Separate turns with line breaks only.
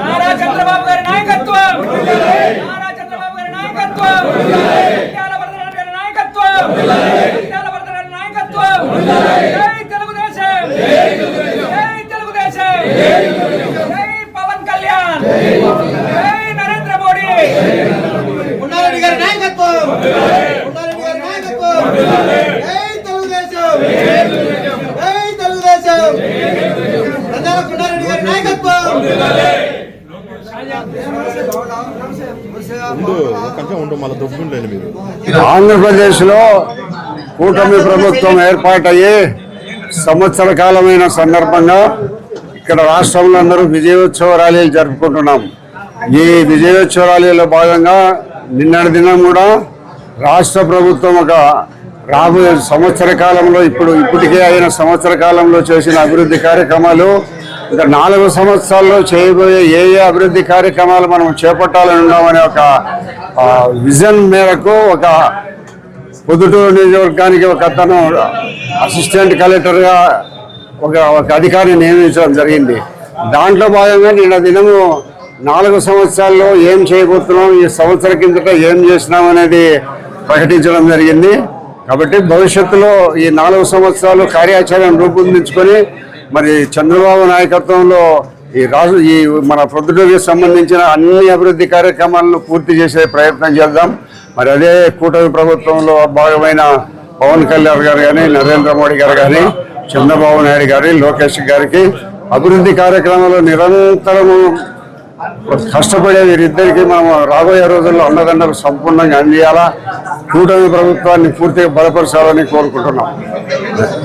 నారా చంద్రబాబు గారి నాయకత్వం! నారా చంద్రబాబు గారి నాయకత్వం ముత్యాల వరదరాజు గారి నాయకత్వం ముత్యాల వరదరాజు నాయకత్వం జై తెలుగుదేశం జై తెలుగుదేశం జై పవన్ కళ్యాణ్ జై నరేంద్ర మోడీ
ఉన్నారెడ్డి గారి నాయకత్వం ఉన్నారెడ్డి గారి నాయకత్వం జై తెలుగుదేశం జై తెలుగుదేశం ప్రజల కొండారెడ్డి గారి నాయకత్వం
కొంచెం ఉండు మళ్ళీ దుబ్బుండేది మీరు.
ఆంధ్రప్రదేశ్లో కూటమి ప్రభుత్వం ఏర్పాటయ్యి సంవత్సర కాలమైన సందర్భంగా ఇక్కడ రాష్ట్రంలో అందరూ విజయోత్సవ ర్యాలీలు జరుపుకుంటున్నాం. ఈ విజయోత్సవ ర్యాలీలో భాగంగా నిన్నటి దినం కూడా రాష్ట్ర ప్రభుత్వం ఒక రాబోయే సంవత్సర కాలంలో ఇప్పుడు ఇప్పటికే అయిన సంవత్సర కాలంలో చేసిన అభివృద్ధి కార్యక్రమాలు ఇంకా నాలుగు సంవత్సరాల్లో చేయబోయే ఏ ఏ అభివృద్ధి కార్యక్రమాలు మనం చేపట్టాలని ఉన్నామనే ఒక విజన్ మేరకు ఒక పొద్దుటూరు నియోజకవర్గానికి ఒక అతను అసిస్టెంట్ కలెక్టర్గా ఒక ఒక అధికారిని నియమించడం జరిగింది. దాంట్లో భాగంగా నిన్న దినము నాలుగు సంవత్సరాల్లో ఏం చేయబోతున్నాం ఈ సంవత్సర కిందట ఏం చేసినాం అనేది ప్రకటించడం జరిగింది. కాబట్టి భవిష్యత్తులో ఈ నాలుగు సంవత్సరాలు కార్యాచరణ రూపొందించుకొని మరి చంద్రబాబు నాయకత్వంలో ఈ రాజు ఈ మన ప్రొద్దుటూరుకి సంబంధించిన అన్ని అభివృద్ధి కార్యక్రమాలను పూర్తి చేసే ప్రయత్నం చేద్దాం. మరి అదే కూటమి ప్రభుత్వంలో భాగమైన పవన్ కళ్యాణ్ గారు కానీ నరేంద్ర మోడీ గారు కానీ చంద్రబాబు నాయుడు గారి లోకేష్ గారికి అభివృద్ధి కార్యక్రమాలు నిరంతరము కష్టపడే వీరిద్దరికి మనం రాబోయే రోజుల్లో అన్నదండలు సంపూర్ణంగా అందియాలా కూటమి ప్రభుత్వాన్ని పూర్తిగా బలపరచాలని కోరుకుంటున్నాం.